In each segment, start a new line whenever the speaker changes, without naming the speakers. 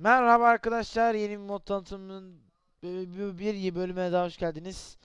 Merhaba arkadaşlar, yeni bir mod tanıtımının bir bölümüne daha hoş geldiniz.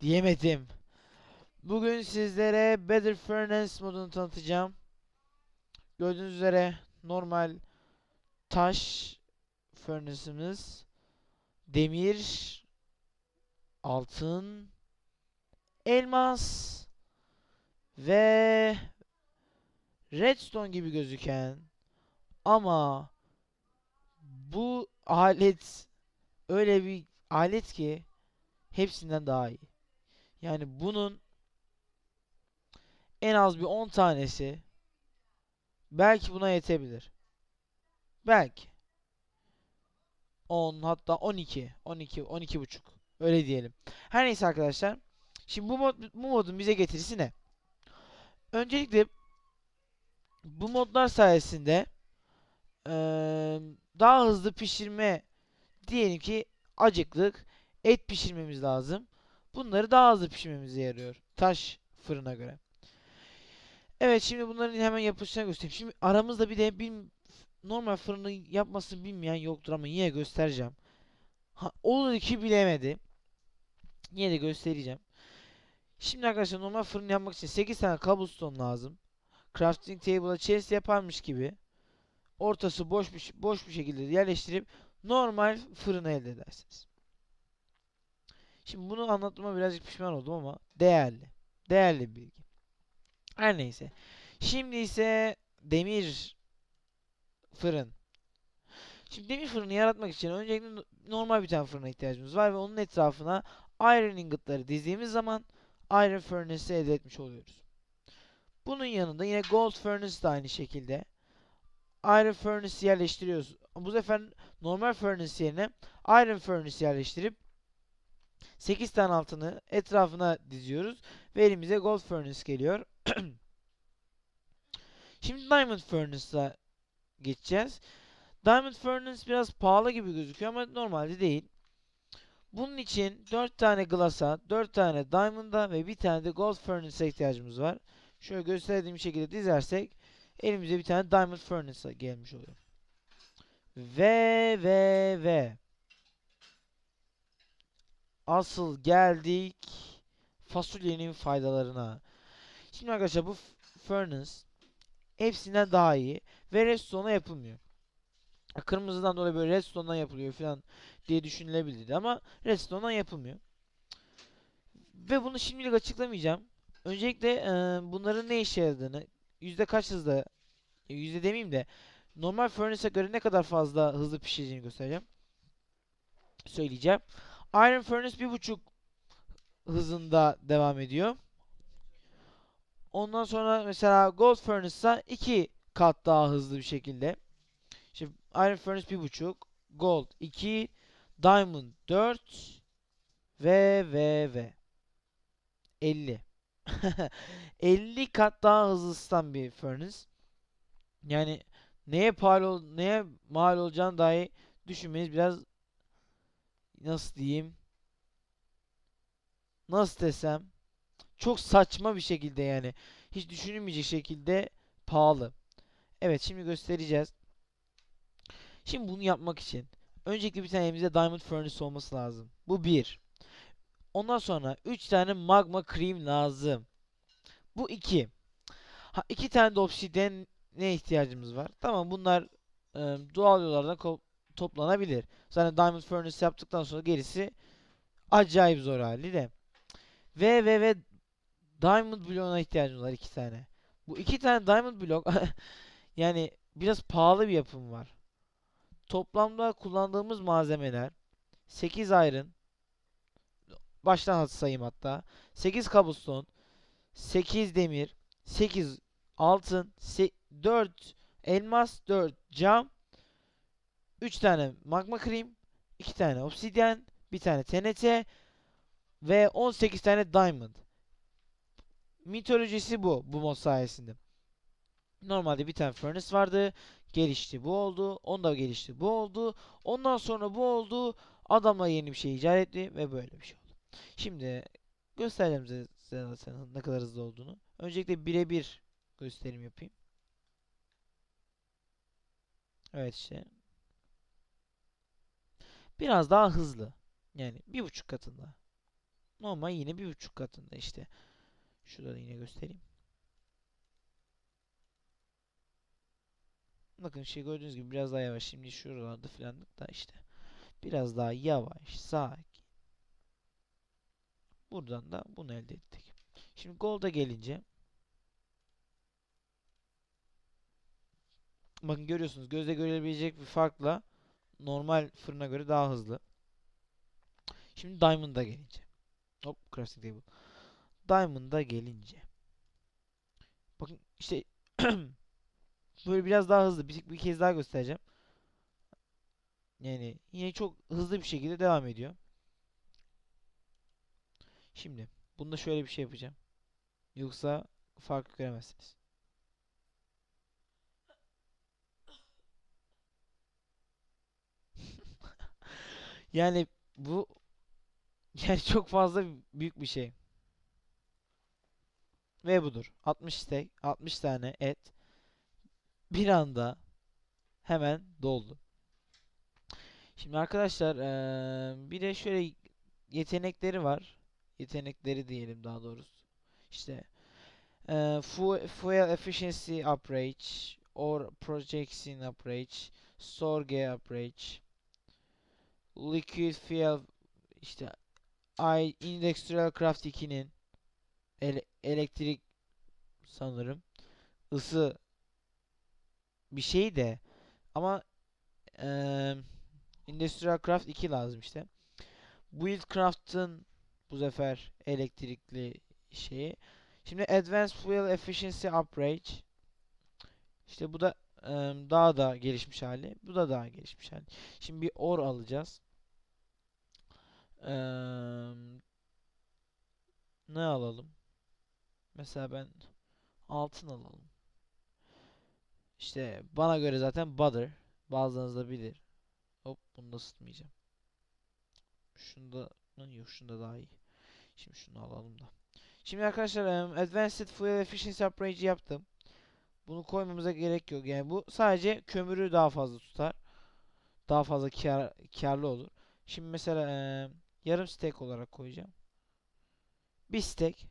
Diyemedim. Bugün sizlere Better Furnace modunu tanıtacağım. Gördüğünüz üzere normal taş furnace'ımız, demir, altın, elmas ve redstone gibi gözüken ama bu alet öyle bir alet ki hepsinden daha iyi. Yani bunun en az bir 10 tanesi belki buna yetebilir. Belki. 10 hatta 12, 12, 12 buçuk. Öyle diyelim. Her neyse arkadaşlar. Şimdi bu mod bu modun bize getirisi ne? Öncelikle bu modlar sayesinde eee, daha hızlı pişirme diyelim ki acıklık et pişirmemiz lazım. Bunları daha hızlı pişirmemize yarıyor. Taş fırına göre. Evet şimdi bunların hemen yapılışını göstereyim. Şimdi aramızda bir de bir normal fırını yapmasını bilmeyen yoktur ama yine göstereceğim. Ha, olur ki bilemedi. Yine de göstereceğim. Şimdi arkadaşlar normal fırın yapmak için 8 tane cobblestone lazım. Crafting table'a chest yaparmış gibi ortası boş bir boş bir şekilde yerleştirip normal fırını elde edersiniz. Şimdi bunu anlatmama birazcık pişman oldum ama değerli. Değerli bilgi. Her neyse. Şimdi ise demir fırın. Şimdi demir fırını yaratmak için öncelikle no- normal bir tane fırına ihtiyacımız var ve onun etrafına iron ingotları dizdiğimiz zaman iron furnace elde etmiş oluyoruz. Bunun yanında yine gold furnace de aynı şekilde Iron Furnace yerleştiriyoruz. Bu sefer normal Furnace yerine Iron Furnace yerleştirip 8 tane altını etrafına diziyoruz ve elimize Gold Furnace geliyor. Şimdi Diamond Furnace'a geçeceğiz. Diamond Furnace biraz pahalı gibi gözüküyor ama normalde değil. Bunun için 4 tane Glass'a, 4 tane Diamond'a ve bir tane de Gold Furnace'a ihtiyacımız var. Şöyle gösterdiğim şekilde dizersek elimize bir tane Diamond Furnace gelmiş oluyor. Ve ve ve asıl geldik fasulyenin faydalarına. Şimdi arkadaşlar bu furnace hepsinden daha iyi ve redstone'a yapılmıyor. Kırmızıdan dolayı böyle redstone'dan yapılıyor falan diye düşünülebilirdi ama redstone'dan yapılmıyor. Ve bunu şimdilik açıklamayacağım. Öncelikle eee, bunların ne işe yaradığını, yüzde kaç hızla e, yüzde demeyeyim de normal furnace'e göre ne kadar fazla hızlı pişireceğini göstereceğim. Söyleyeceğim. Iron Furnace bir buçuk hızında devam ediyor. Ondan sonra mesela Gold Furnace ise iki kat daha hızlı bir şekilde. Şimdi Iron Furnace bir buçuk, Gold 2, Diamond 4 ve ve ve 50. 50 kat daha hızlı ısıtan bir furnace. Yani neye pahalı ol- neye mal olacağını dahi düşünmeniz biraz nasıl diyeyim nasıl desem çok saçma bir şekilde yani hiç düşünülmeyecek şekilde pahalı. Evet şimdi göstereceğiz. Şimdi bunu yapmak için öncelikle bir tane elimizde Diamond Furnace olması lazım. Bu bir. Ondan sonra 3 tane Magma Cream lazım. Bu 2. Ha iki tane de Obsidian ne ihtiyacımız var? Tamam bunlar e, doğal yollardan toplanabilir. Zaten Diamond Furnace yaptıktan sonra gerisi acayip zor hali de. Ve ve ve Diamond bloğuna ihtiyacımız var iki tane. Bu iki tane Diamond blok yani biraz pahalı bir yapım var. Toplamda kullandığımız malzemeler 8 iron baştan sayayım hatta 8 cobblestone 8 demir 8 altın, 4 elmas, 4 cam, 3 tane magma cream, 2 tane obsidyen, 1 tane TNT ve 18 tane diamond. Mitolojisi bu, bu mod sayesinde. Normalde bir tane furnace vardı, gelişti bu oldu, onda gelişti bu oldu, ondan sonra bu oldu, adamla yeni bir şey icat etti ve böyle bir şey oldu. Şimdi göstereceğim size size ne kadar hızlı olduğunu. Öncelikle birebir gösterim yapayım. Evet işte. biraz daha hızlı. Yani bir buçuk katında. Normal yine bir buçuk katında işte. Şurada da yine göstereyim. Bakın şey gördüğünüz gibi biraz daha yavaş. Şimdi şuralarda filanlık da işte. Biraz daha yavaş, sakin. Buradan da bunu elde ettik. Şimdi Gold'a gelince Bakın görüyorsunuz gözle görülebilecek bir farkla normal fırına göre daha hızlı. Şimdi Diamond'a gelince. Hop crafting table. Diamond'a gelince. Bakın işte böyle biraz daha hızlı. Bir, bir kez daha göstereceğim. Yani yine çok hızlı bir şekilde devam ediyor. Şimdi bunda şöyle bir şey yapacağım. Yoksa fark göremezsiniz. Yani bu yani çok fazla büyük bir şey. Ve budur. 60 steak, 60 tane et bir anda hemen doldu. Şimdi arkadaşlar eee, bir de şöyle yetenekleri var. Yetenekleri diyelim daha doğrusu. İşte fu- fuel efficiency upgrade or projection upgrade, storage upgrade, liquid fuel işte I Industrial Craft 2'nin ele- elektrik sanırım ısı bir şey de ama eee Industrial Craft 2 lazım işte. Buildcraft'ın bu sefer elektrikli şeyi. Şimdi Advanced Fuel Efficiency Upgrade. İşte bu da daha da gelişmiş hali. Bu da daha gelişmiş hali. Şimdi bir or alacağız. Ne alalım? Mesela ben altın alalım. İşte bana göre zaten butter. Bazılarınız da bilir. Hop bunu da ısıtmayacağım. Şunda yok şunda daha iyi. Şimdi şunu alalım da. Şimdi arkadaşlar Advanced Fuel Efficiency Upgrade yaptım. Bunu koymamıza gerek yok. Yani bu sadece kömürü daha fazla tutar. Daha fazla kar, karlı olur. Şimdi mesela em, yarım stack olarak koyacağım. Bir stack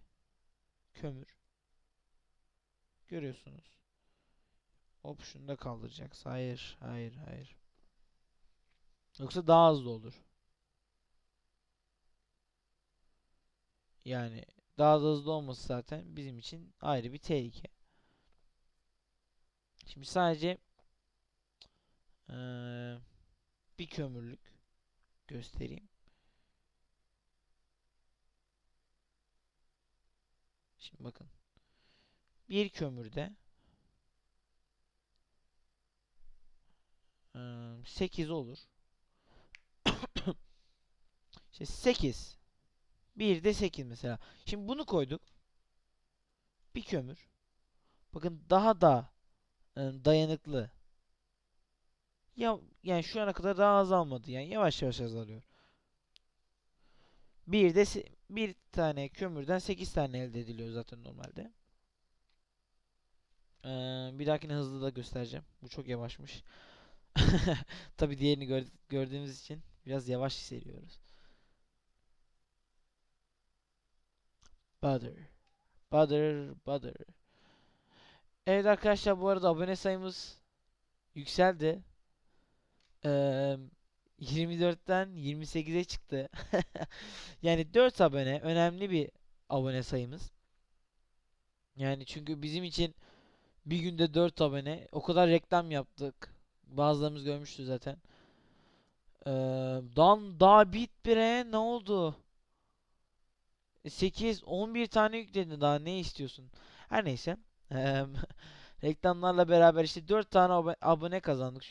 kömür. Görüyorsunuz. Hop şunu da kaldıracağız. Hayır, hayır, hayır. Yoksa daha hızlı olur. Yani daha da hızlı olması zaten bizim için ayrı bir tehlike. Şimdi sadece eee, bir kömürlük göstereyim. Şimdi bakın. Bir kömürde eee 8 olur. İşte 8. Bir de 8 mesela. Şimdi bunu koyduk. Bir kömür. Bakın daha da e, dayanıklı. Ya yani şu ana kadar daha azalmadı. Yani yavaş yavaş azalıyor. Bir de bir tane kömürden 8 tane elde ediliyor zaten normalde. Ee, bir dahakine hızlı da göstereceğim. Bu çok yavaşmış. Tabii diğerini gör- gördüğümüz için biraz yavaş hissediyoruz. Butter. Butter, butter. Evet arkadaşlar bu arada abone sayımız yükseldi. Eee 24'ten 28'e çıktı. Yani 4 abone önemli bir abone sayımız. Yani çünkü bizim için bir günde 4 abone o kadar reklam yaptık. Bazılarımız görmüştü zaten. Eee dan daha bit bire ne oldu? 8 11 tane yükledin daha ne istiyorsun? Her neyse. Reklamlarla beraber işte 4 tane abo- abone kazandık.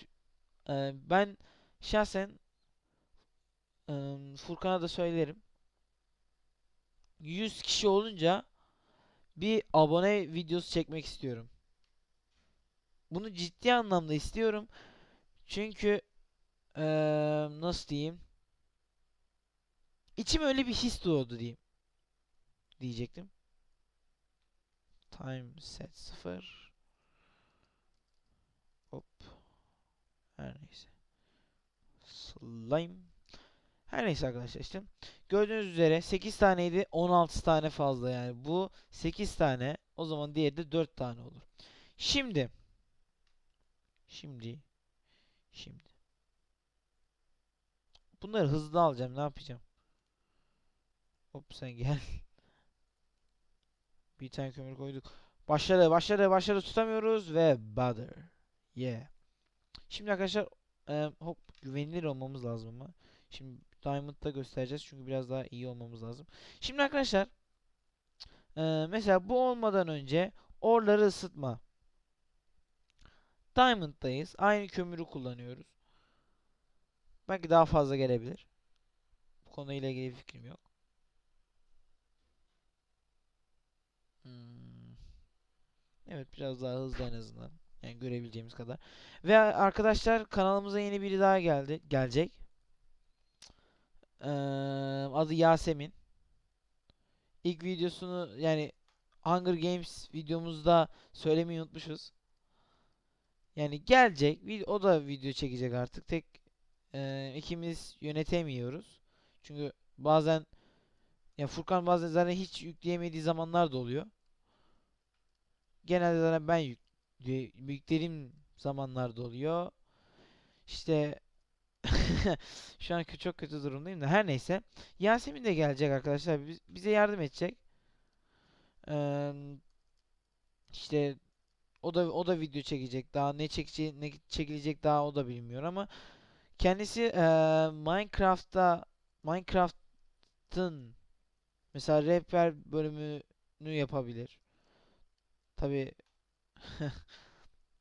Ben şahsen Furkan'a da söylerim. 100 kişi olunca bir abone videosu çekmek istiyorum. Bunu ciddi anlamda istiyorum. Çünkü eee, nasıl diyeyim? İçim öyle bir his doğdu diyeyim. Diyecektim. Time set 0. Hop. Her neyse. Slime. Her neyse arkadaşlar işte. Gördüğünüz üzere 8 taneydi 16 tane fazla yani. Bu 8 tane o zaman diğeri de 4 tane olur. Şimdi Şimdi Şimdi Bunları hızlı alacağım ne yapacağım? Hop sen gel. Bir tane kömür koyduk. Başladı başladı başladı tutamıyoruz ve butter. Yeah. Şimdi arkadaşlar e, hop güvenilir olmamız lazım ama. Şimdi Diamond'da göstereceğiz çünkü biraz daha iyi olmamız lazım. Şimdi arkadaşlar e, mesela bu olmadan önce orları ısıtma. Diamond'dayız. Aynı kömürü kullanıyoruz. Belki daha fazla gelebilir. Bu konuyla ilgili fikrim yok. Evet biraz daha hızlı en azından. Yani görebileceğimiz kadar. Ve arkadaşlar kanalımıza yeni biri daha geldi. Gelecek. Eee, adı Yasemin. İlk videosunu yani Hunger Games videomuzda söylemeyi unutmuşuz. Yani gelecek. O da video çekecek artık. Tek eee, ikimiz yönetemiyoruz. Çünkü bazen ya Furkan bazen zaten hiç yükleyemediği zamanlar da oluyor. Genelde zaten ben yük, yüklediğim zamanlarda oluyor. İşte şu an çok kötü durumdayım da her neyse. Yasemin de gelecek arkadaşlar. Biz- bize yardım edecek. Eee işte o da o da video çekecek. Daha ne çekeceği ne çekilecek daha o da bilmiyor ama kendisi eee, Minecraft'ta Minecraft'ın mesela rehber bölümünü yapabilir. Tabi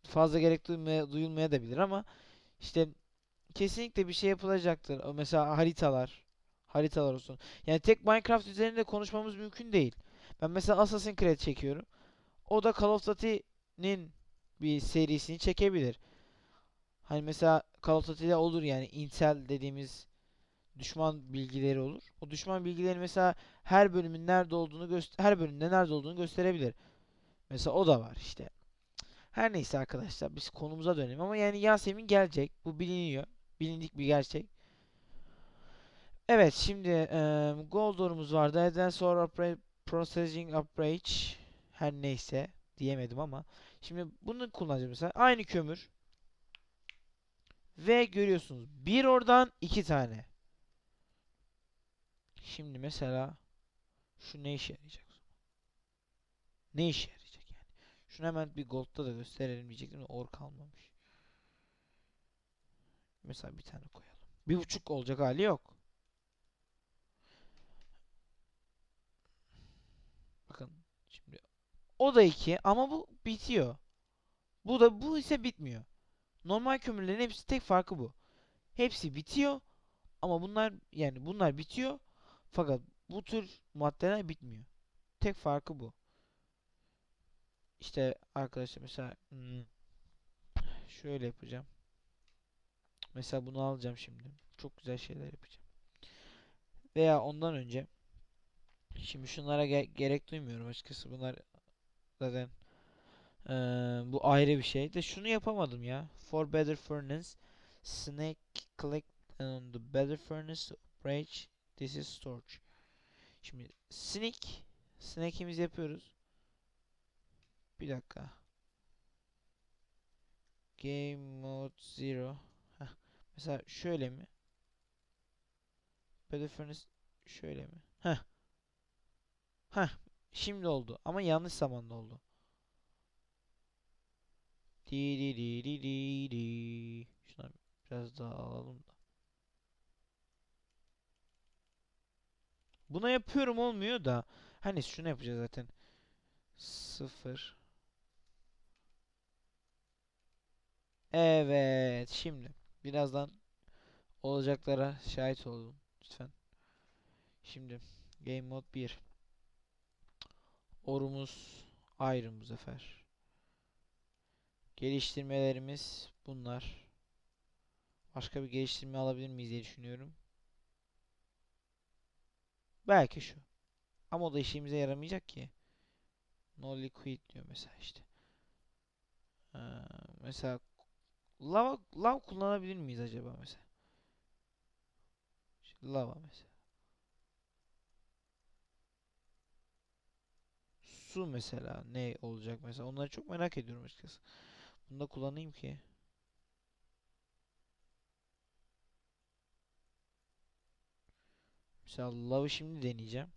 fazla gerek duymaya, duyulmaya da bilir ama işte kesinlikle bir şey yapılacaktır. Mesela haritalar, haritalar olsun. Yani tek Minecraft üzerinde konuşmamız mümkün değil. Ben mesela Assassin's Creed çekiyorum. O da Call of Duty'nin bir serisini çekebilir. Hani mesela Call of Duty'de olur yani Intel dediğimiz düşman bilgileri olur. O düşman bilgileri mesela her bölümün nerede olduğunu göster her bölümde nerede olduğunu gösterebilir. Mesela o da var işte. Her neyse arkadaşlar biz konumuza dönelim ama yani Yasemin gelecek. Bu biliniyor. Bilindik bir gerçek. Evet şimdi eee gold orumuz vardı. Ore Upgrade Processing Upgrade her neyse diyemedim ama şimdi bunu kullanacağım mesela. Aynı kömür ve görüyorsunuz bir oradan iki tane. Şimdi mesela şu ne işe yarayacak? Ne işe yarayacak? Şunu hemen bir gold'da da gösterelim diyecektim or kalmamış. Mesela bir tane koyalım. Bir buçuk olacak hali yok. Bakın şimdi o da iki ama bu bitiyor. Bu da bu ise bitmiyor. Normal kömürlerin hepsi tek farkı bu. Hepsi bitiyor ama bunlar yani bunlar bitiyor fakat bu tür maddeler bitmiyor. Tek farkı bu. İşte arkadaşlar mesela hmm, şöyle yapacağım. Mesela bunu alacağım şimdi. Çok güzel şeyler yapacağım. Veya ondan önce şimdi şunlara ge- gerek duymuyorum açıkçası. Bunlar zaten eee, bu ayrı bir şey. De şunu yapamadım ya. For better furnace, snake click on the better furnace branch. This is storage. Şimdi snake snake'imizi yapıyoruz. Bir dakika. Game mode 0. Heh. Mesela şöyle mi? Better furnace şöyle mi? Heh. Heh. Şimdi oldu ama yanlış zamanda oldu. Di di di di di di. Şuna biraz daha alalım da. Buna yapıyorum olmuyor da. Hani şunu yapacağız zaten. Sıfır. Evet. Şimdi birazdan olacaklara şahit olun lütfen. Şimdi Game Mode 1. Orumuz Iron bu sefer. Geliştirmelerimiz bunlar. Başka bir geliştirme alabilir miyiz diye düşünüyorum. Belki şu. Ama o da işimize yaramayacak ki. No liquid diyor mesela işte. Ee, mesela lava, lav kullanabilir miyiz acaba mesela? Lava mesela. Su mesela ne olacak mesela onları çok merak ediyorum açıkçası. Bunu da kullanayım ki. Mesela lavı şimdi deneyeceğim.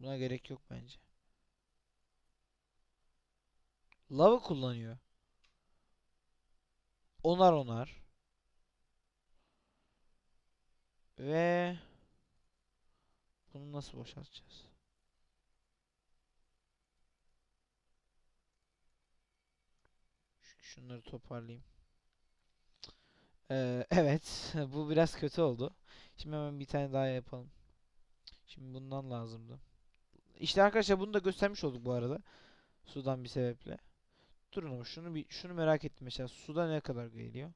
Buna gerek yok bence. Lavı kullanıyor. Onar onar. Ve bunu nasıl boşaltacağız? Şu- Şunları toparlayayım. Ee, evet, bu biraz kötü oldu. Şimdi hemen bir tane daha yapalım. Şimdi bundan lazımdı. İşte arkadaşlar bunu da göstermiş olduk bu arada. Sudan bir sebeple. Durun ama şunu bir şunu merak ettim mesela suda ne kadar geliyor?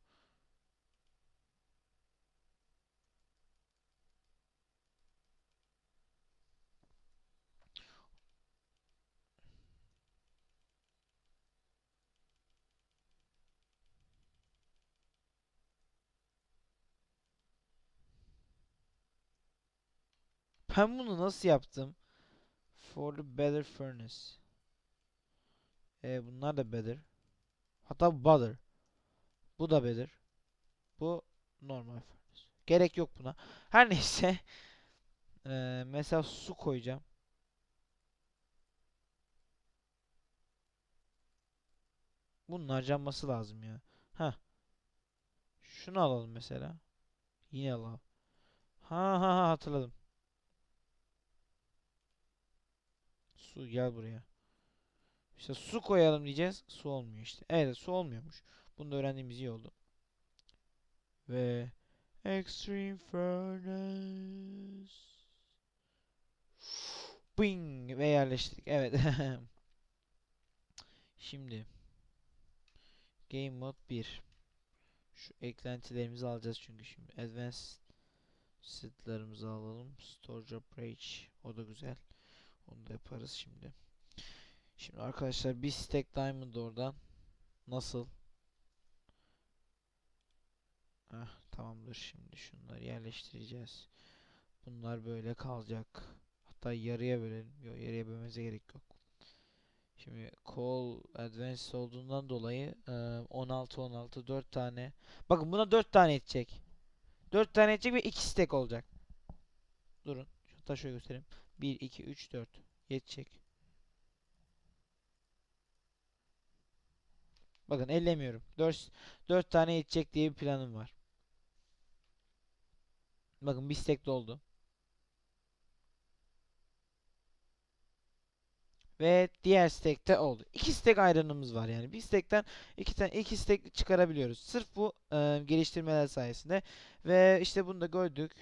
Ben bunu nasıl yaptım? For the better furnace. E, bunlar da better. Hatta bu better. Bu da better. Bu normal. Gerek yok buna. Her neyse. Eee, mesela su koyacağım. Bunun harcanması lazım ya. Ha. Şunu alalım mesela. Yine alalım. Ha ha ha hatırladım. Su gel buraya. İşte su koyalım diyeceğiz. Su olmuyor işte. Evet su olmuyormuş. Bunu da öğrendiğimiz iyi oldu. Ve Extreme Furnace. Bing ve yerleştirdik. Evet. Şimdi Game Mode 1. Şu eklentilerimizi alacağız çünkü şimdi. Advanced setlerimizi alalım. Storage Page. O da güzel. Onu da yaparız şimdi. Şimdi arkadaşlar bir stack diamond oradan. Nasıl? Ah tamamdır şimdi şunları yerleştireceğiz. Bunlar böyle kalacak. Hatta yarıya bölelim. Yok yarıya bölmemize gerek yok. Şimdi call advanced olduğundan dolayı eee, 16 16 4 tane. Bakın buna 4 tane edecek. 4 tane edecek ve 2 stack olacak. Durun. Hatta şöyle göstereyim. 1 2 3 4 yetecek. Bakın ellemiyorum. 4 4 tane yetecek diye bir planım var. Bakın bir stack doldu. Ve diğer stack'te oldu. İki stack ayranımız var yani. Bir stack'ten iki tane iki stack çıkarabiliyoruz. Sırf bu e, geliştirmeler sayesinde. Ve işte bunu da gördük.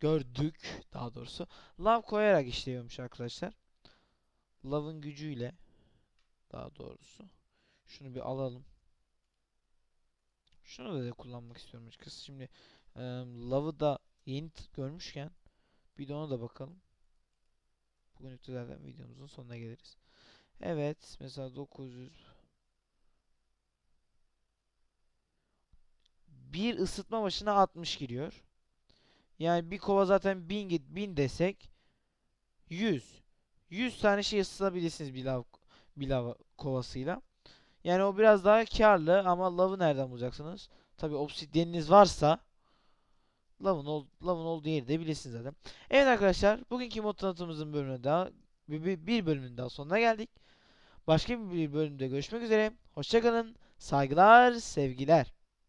Gördük daha doğrusu. Love koyarak işliyormuş arkadaşlar. Love'ın gücüyle daha doğrusu. Şunu bir alalım. Şunu da, da kullanmak istiyorum açıkçası. Şimdi e, Love'ı da yeni görmüşken bir de ona da bakalım. Bugünlük de zaten videomuzun sonuna geliriz. Evet, mesela 900 bir ısıtma başına 60 giriyor. Yani bir kova zaten 1000 git 1000 desek 100. 100 tane şey ısıtabilirsiniz bir lav bir lav kovasıyla. Yani o biraz daha karlı ama lavı nereden bulacaksınız? Tabi obsidyeniniz varsa lavın, ol, lavın olduğu yeri de bilirsiniz zaten. Evet arkadaşlar bugünkü mod tanıtımımızın bölümüne daha bir, bir- bölümün daha sonuna geldik. Başka bir bölümde görüşmek üzere. Hoşçakalın. Saygılar, sevgiler.